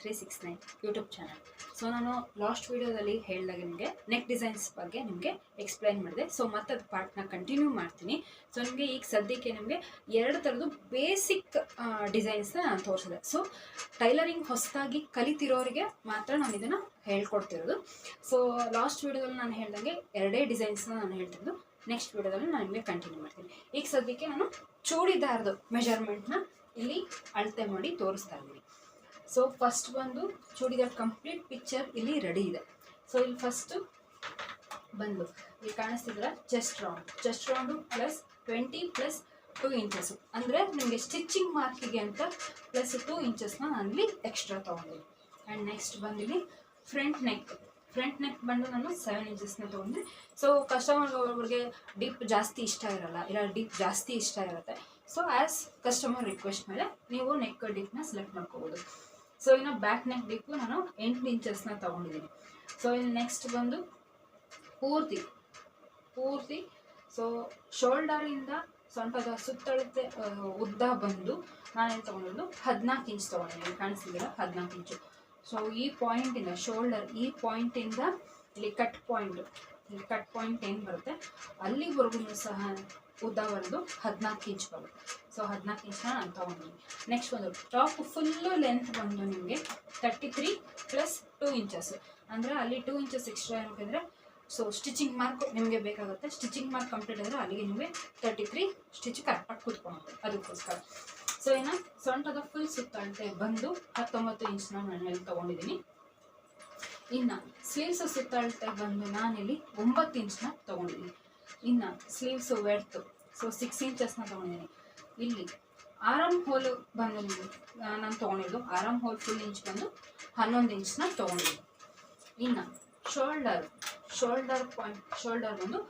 Three six nine YouTube channel so ನಾನು last ವೀಡಿಯೋದಲ್ಲಿ ಹೇಳಿದಾಗ ನಿಮಗೆ ನೆಕ್ ಡಿಸೈನ್ಸ್ ಬಗ್ಗೆ ನಿಮಗೆ ಎಕ್ಸ್ಪ್ಲೈನ್ ಮಾಡಿದೆ. ಸೊ ಮತ್ತೆ ಅದು ಪಾರ್ಟ್ನ ಕಂಟಿನ್ಯೂ ಮಾಡ್ತೀನಿ. ಸೊ ನಿಮಗೆ ಈಗ ಸದ್ಯಕ್ಕೆ ನಿಮಗೆ ಎರಡು ಥರದ್ದು ಬೇಸಿಕ್ ಡಿಸೈನ್ಸ್ನ ನಾನು ತೋರಿಸಿದೆ. ಸೊ ಟೈಲರಿಂಗ್ ಹೊಸದಾಗಿ ಕಲಿತಿರೋರಿಗೆ ಮಾತ್ರ ನಾನು ಇದನ್ನು ಹೇಳ್ಕೊಡ್ತಿರೋದು. ಸೊ ಲಾಸ್ಟ್ ವೀಡಿಯೋದಲ್ಲಿ ನಾನು ಹೇಳ್ದಂಗೆ ಎರಡೇ ಡಿಸೈನ್ಸ್ನ ನಾನು ಹೇಳ್ತಿರೋದು. ನೆಕ್ಸ್ಟ್ ವೀಡಿಯೋದಲ್ಲಿ ನಾನು ನಿಮಗೆ ಕಂಟಿನ್ಯೂ ಮಾಡ್ತೀನಿ. ಈಗ ಸದ್ಯಕ್ಕೆ ನಾನು ಚೂಡಿದಾರ್ದು ಮೆಜರ್ಮೆಂಟ್ನ ಇಲ್ಲಿ ಅಳತೆ ಮಾಡಿ ತೋರಿಸ್ತಾ ಇದ್ದೀನಿ. ಸೊ ಫಸ್ಟ್ ಬಂದು ಚೂಡಿದಾರ್ ಕಂಪ್ಲೀಟ್ ಪಿಕ್ಚರ್ ಇಲ್ಲಿ ರೆಡಿ ಇದೆ. ಸೊ ಇಲ್ಲಿ ಫಸ್ಟು ಬಂದು ಇಲ್ಲಿ ಕಾಣಿಸ್ತಿದ್ರ chest round chest round plus twenty plus two inches ಅಂದರೆ ನಿಮಗೆ ಸ್ಟಿಚಿಂಗ್ ಮಾರ್ಕಿಗೆ ಅಂತ ಪ್ಲಸ್ ಟೂ ಇಂಚಸ್ನ ನಾನು ಇಲ್ಲಿ ಎಕ್ಸ್ಟ್ರಾ ತೊಗೊಂಡಿದ್ದೀನಿ. ಆ್ಯಂಡ್ ನೆಕ್ಸ್ಟ್ ಬಂದಿಲ್ಲಿ ಫ್ರಂಟ್ ನೆಕ್ ಫ್ರಂಟ್ ನೆಕ್ ಬಂದು ನಾನು ಸೆವೆನ್ ಇಂಚಸ್ನ ತೊಗೊಂಡೆ ಸೊ ಕಸ್ಟಮರ್ ಅವ್ರಿಗೆ ಡಿಪ್ ಜಾಸ್ತಿ ಇಷ್ಟ ಇರಲ್ಲ. ಇಲ್ಲ ಡಿಪ್ ಜಾಸ್ತಿ ಇಷ್ಟ ಇರುತ್ತೆ. ಸೊ ಆ್ಯಸ್ ಕಸ್ಟಮರ್ ರಿಕ್ವೆಸ್ಟ್ ಮೇಲೆ ನೀವು ನೆಕ್ ಡಿಪ್ನ ಸೆಲೆಕ್ಟ್ ಮಾಡ್ಕೋಬೋದು. ಸೊ ಇನ್ನು ಬ್ಯಾಕ್ ನೆಕ್ ಡಿಪ್ಪು ನಾನು ಎಂಟು ಇಂಚಸ್ನ ತೊಗೊಂಡಿದ್ದೀನಿ. ಸೊ ಇಲ್ಲಿ ನೆಕ್ಸ್ಟ್ ಬಂದು ಪೂರ್ತಿ ಪೂರ್ತಿ ಸೊ ಶೋಲ್ಡರಿಂದ ಸೊಂಟದ ಸುತ್ತಳತೆ ಉದ್ದ ಬಂದು ನಾನೇನು ತೊಗೊಂಡಿದ್ದು ಹದಿನಾಲ್ಕು ಇಂಚ್ ತೊಗೊಂಡಿದ್ದೀನಿ. ಕಾಣಿಸ್ತಿದ್ದೀರಾ? ಹದಿನಾಲ್ಕು ಇಂಚು ಸೊ ಈ ಪಾಯಿಂಟಿಂದ ಶೋಲ್ಡರ್ ಈ ಪಾಯಿಂಟಿಂದ ಇಲ್ಲಿ ಕಟ್ ಪಾಯಿಂಟ್ ಇಲ್ಲಿ ಕಟ್ ಪಾಯಿಂಟ್ ಏನು ಬರುತ್ತೆ? ಅಲ್ಲಿವರೆಗೂ ಸಹ ಉದ್ದ ಒಂದು ಹದಿನಾಲ್ಕು ಇಂಚ್ ಬರುತ್ತೆ. ಸೊ ಹದಿನಾಲ್ಕು ಇಂಚ್ನ ನಾನು ತೊಗೊಂಡಿದ್ದೀನಿ ನೆಕ್ಸ್ಟ್ ಒಂದು ಟಾಪ್ ಫುಲ್ಲು ಲೆಂತ್ ಬಂದು ನಿಮಗೆ thirty three plus two inches ಅಂದರೆ ಅಲ್ಲಿ ಟೂ ಇಂಚಸ್ ಎಕ್ಸ್ಟ್ರಾ ಏನಕ್ಕೆ ಸೊ ಸ್ಟಿಚಿಂಗ್ ಮಾರ್ಕ್ ನಿಮಗೆ ಬೇಕಾಗುತ್ತೆ. ಸ್ಟಿಚಿಂಗ್ ಮಾರ್ಕ್ ಕಂಪ್ಲೀಟ್ ಆದರೆ ಅಲ್ಲಿಗೆ ನಿಮಗೆ ತರ್ಟಿ ತ್ರೀ ಸ್ಟಿಚ್ ಕರೆಕ್ಟಾಗಿ ಕೂತ್ಕೊಳುತ್ತೆ. ಅದಕ್ಕೋಸ್ಕರ. ಸೊ ಏನ ಸೊಂಟದ ಫುಲ್ ಸುತ್ತಳತೆ ಬಂದು ಹತ್ತೊಂಬತ್ತು ಇಂಚ್ನ ನಾನು ಇಲ್ಲಿ ತೊಗೊಂಡಿದ್ದೀನಿ ಇನ್ನು ಸ್ಲೀವ್ಸ್ ಸುತ್ತಳತೆ ಬಂದು ನಾನಿಲ್ಲಿ ಒಂಬತ್ತು ಇಂಚ್ನ ತೊಗೊಂಡಿದ್ದೀನಿ ಇನ್ನು ಸ್ಲೀವ್ಸ್ ವೆಡ್ತು ಸೊ ಸಿಕ್ಸ್ ಇಂಚಸ್ನ ತಗೊಂಡಿದ್ದೀನಿ ಇಲ್ಲಿ ಆರಾಮ್ ಹೋಲು ಬಂದು ನಾನು ತೊಗೊಂಡಿದ್ದು. ಆರಾಮ್ ಹೋಲ್ ಫುಲ್ ಇಂಚ್ ಬಂದು ಹನ್ನೊಂದು ಇಂಚ್ನ ತಗೊಂಡಿದ್ದು. ಇನ್ನು ಶೋಲ್ಡರ್ ಶೋಲ್ಡರ್ ಪಾಯಿಂಟ್ ಶೋಲ್ಡರ್ ಬಂದು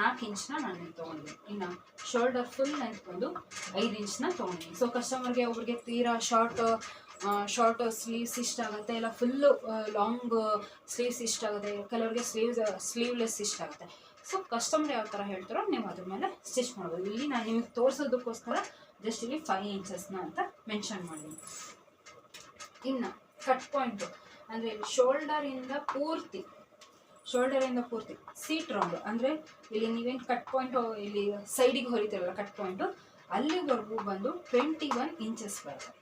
ನಾಲ್ಕು ಇಂಚ್ನ ನಾನು ತೊಗೊಂಡಿದ್ದೀನಿ ಇನ್ನು ಶೋಲ್ಡರ್ ಫುಲ್ ಲೆಂತ್ ಬಂದು ಐದು ಇಂಚ್ನ ತೊಗೊಂಡಿದ್ದೀನಿ ಸೊ ಕಸ್ಟಮರ್ಗೆ ಒಬ್ರಿಗೆ ತೀರಾ ಶಾರ್ಟ್ ಶಾರ್ಟ್ ಸ್ಲೀವ್ಸ್ ಇಷ್ಟ ಆಗುತ್ತೆ, ಇಲ್ಲ ಫುಲ್ಲು ಲಾಂಗ್ ಸ್ಲೀವ್ಸ್ ಇಷ್ಟ ಆಗುತ್ತೆ, ಕೆಲವರಿಗೆ ಸ್ಲೀವ್ಸ್ ಸ್ಲೀವ್ಲೆಸ್ ಇಷ್ಟ ಆಗುತ್ತೆ. ಸೊ ಕಸ್ಟಮರ್ ಯಾವ ಥರ ಹೇಳ್ತಾರೋ ನೀವು ಅದ್ರ ಮೇಲೆ ಸ್ಟಿಚ್ ಮಾಡ್ಬೋದು. ಇಲ್ಲಿ ನಾನು ನಿಮಗೆ ತೋರಿಸೋದಕ್ಕೋಸ್ಕರ ಜಸ್ಟ್ ಇಲ್ಲಿ ಫೈವ್ ಇಂಚಸ್ನ ಅಂತ ಮೆನ್ಷನ್ ಮಾಡಿದ್ದೀನಿ ಇನ್ನು ಕಟ್ ಪಾಯಿಂಟು ಅಂದರೆ ಶೋಲ್ಡರ್ ಶೋಲ್ಡರಿಂದ ಪೂರ್ತಿ ಶೋಲ್ಡರಿಂದ ಪೂರ್ತಿ ಸೀಟ್ ರೌಂಡು ಅಂದರೆ ಇಲ್ಲಿ ನೀವೇನು ಕಟ್ ಪಾಯಿಂಟು ಇಲ್ಲಿ ಸೈಡಿಗೆ ಹೊರಿತೀರಲ್ಲ ಕಟ್ ಪಾಯಿಂಟು ಅಲ್ಲಿವರೆಗೂ ಬಂದು ಟ್ವೆಂಟಿ ಒನ್ ಇಂಚಸ್ ಬರುತ್ತೆ.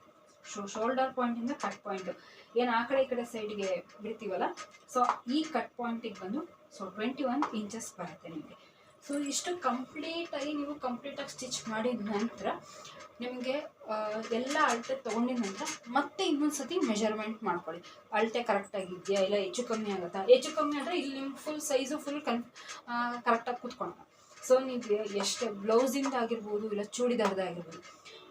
ಶೋಲ್ಡರ್ ಪಾಯಿಂಟಿಂದ ಕಟ್ ಪಾಯಿಂಟ್ ಏನು ಆ ಕಡೆ ಈ ಕಡೆ ಸೈಡ್ಗೆ ಬಿಡ್ತೀವಲ್ಲ? ಸೊ ಈ ಕಟ್ ಪಾಯಿಂಟಿಗೆ ಬಂದು ಸೊ ಟ್ವೆಂಟಿ ಒನ್ ಇಂಚಸ್ ಬರುತ್ತೆ ನಿಮಗೆ. ಸೊ ಇಷ್ಟು ಕಂಪ್ಲೀಟಾಗಿ ನೀವು ಕಂಪ್ಲೀಟಾಗಿ ಸ್ಟಿಚ್ ಮಾಡಿದ ನಂತರ, ನಿಮಗೆ ಎಲ್ಲ ಅಳತೆ ತೊಗೊಂಡಿದ ನಂತರ ಮತ್ತೆ ಇನ್ನೊಂದು ಸತಿ ಮೆಜರ್ಮೆಂಟ್ ಮಾಡ್ಕೊಳ್ಳಿ. ಅಳತೆ ಕರೆಕ್ಟಾಗಿದೆಯಾ ಇಲ್ಲ ಹೆಚ್ಚು ಕಮ್ಮಿ ಆಗುತ್ತಾ? ಹೆಚ್ಚು ಕಮ್ಮಿ ಅಂದರೆ ಇಲ್ಲಿ ನಿಮ್ಮ ಫುಲ್ ಸೈಜು ಫುಲ್ ಕನ್ ಕರೆಕ್ಟಾಗಿ ಕೂತ್ಕೊಳ್ಳೋಣ ಸೊ ನೀವು ಎಷ್ಟು ಬ್ಲೌಸಿಂದ ಆಗಿರ್ಬೋದು, ಇಲ್ಲ ಚೂಡಿದಾರ್ದ ಆಗಿರ್ಬೋದು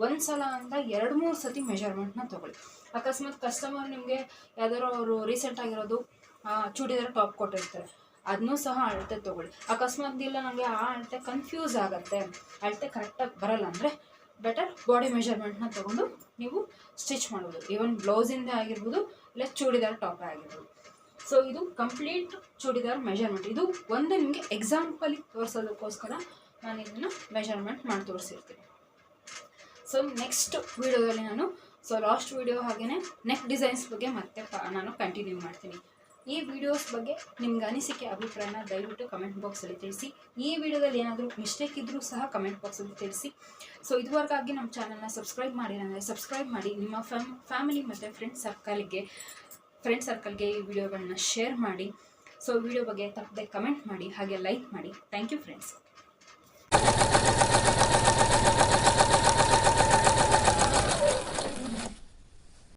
ಒಂದು ಸಲ ಅಂತ ಎರಡು ಮೂರು ಸತಿ ಮೆಜರ್ಮೆಂಟ್ನ ತೊಗೊಳ್ಳಿ. ಅಕಸ್ಮಾತ್ ಕಸ್ಟಮರ್ ನಿಮಗೆ ಯಾವ್ದಾದ್ರು ಅವರು ರೀಸೆಂಟ್ ಆಗಿರೋದು ಚೂಡಿದಾರ ಚೂಡಿದಾರ್ ಟಾಪ್ ಕೊಟ್ಟಿರ್ತಾರೆ. ಅದನ್ನೂ ಸಹ ಅಳತೆ ತೊಗೊಳ್ಳಿ. ಅಕಸ್ಮಾತ್ ಇಲ್ಲ ನನಗೆ ಆ ಅಳತೆ ಕನ್ಫ್ಯೂಸ್ ಆಗುತ್ತೆ, ಅಳತೆ ಕರೆಕ್ಟಾಗಿ ಬರಲ್ಲ ಅಂದರೆ ಬೆಟರ್ ಬಾಡಿ ಮೆಜರ್ಮೆಂಟ್ನ ತೊಗೊಂಡು ನೀವು ಸ್ಟಿಚ್ ಮಾಡ್ಬೋದು. ಈವನ್ ಬ್ಲೌಸಿಂದ ಆಗಿರ್ಬೋದು, ಇಲ್ಲ ಚೂಡಿದಾರ್ ಟಾಪ್ ಆಗಿರ್ಬೋದು. ಸೊ ಇದು ಕಂಪ್ಲೀಟ್ ಚೂಡಿದಾರ್ ಮೆಜರ್ಮೆಂಟ್ ಇದು ಒಂದು ನಿಮಗೆ ಎಕ್ಸಾಂಪಲಿಗೆ ತೋರಿಸೋದಕ್ಕೋಸ್ಕರ ನಾನು ಇದನ್ನು ಮೆಜರ್ಮೆಂಟ್ ಮಾಡಿ ತೋರಿಸಿರ್ತೀನಿ. ಸೊ ನೆಕ್ಸ್ಟ್ ವೀಡಿಯೋದಲ್ಲಿ ನಾನು ಸೊ ಲಾಸ್ಟ್ ವೀಡಿಯೋ ಹಾಗೆಯೇ ನೆಕ್ ಡಿಸೈನ್ಸ್ ಬಗ್ಗೆ ಮತ್ತೆ ನಾನು ಕಂಟಿನ್ಯೂ ಮಾಡ್ತೀನಿ. ಈ ವಿಡಿಯೋಸ್ ಬಗ್ಗೆ ನಿಮ್ಗೆ ಅನಿಸಿಕೆ, ಅಭಿಪ್ರಾಯನ ದಯವಿಟ್ಟು ಕಮೆಂಟ್ ಬಾಕ್ಸಲ್ಲಿ ತಿಳಿಸಿ. ಈ ವಿಡಿಯೋದಲ್ಲಿ ಏನಾದರೂ ಮಿಸ್ಟೇಕ್ ಇದ್ದರೂ ಸಹ ಕಮೆಂಟ್ ಬಾಕ್ಸಲ್ಲಿ ತಿಳಿಸಿ. ಸೊ ಇದುವರೆಗಾಗಿ ನಮ್ಮ ಚಾನಲ್ನ ಸಬ್ಸ್ಕ್ರೈಬ್ ಮಾಡಿರಂದರೆ ಸಬ್ಸ್ಕ್ರೈಬ್ ಮಾಡಿ ನಿಮ್ಮ ಫ್ಯಾಮ್ ಫ್ಯಾಮಿಲಿ ಮತ್ತು ಫ್ರೆಂಡ್ ಸರ್ಕಲ್ಗೆ ಫ್ರೆಂಡ್ ಸರ್ಕಲ್ಗೆ ಈ ವಿಡಿಯೋಗಳನ್ನ ಶೇರ್ ಮಾಡಿ. ಸೊ ವಿಡಿಯೋ ಬಗ್ಗೆ ತಪ್ಪದೆ ಕಮೆಂಟ್ ಮಾಡಿ, ಹಾಗೆ ಲೈಕ್ ಮಾಡಿ. Thank you friends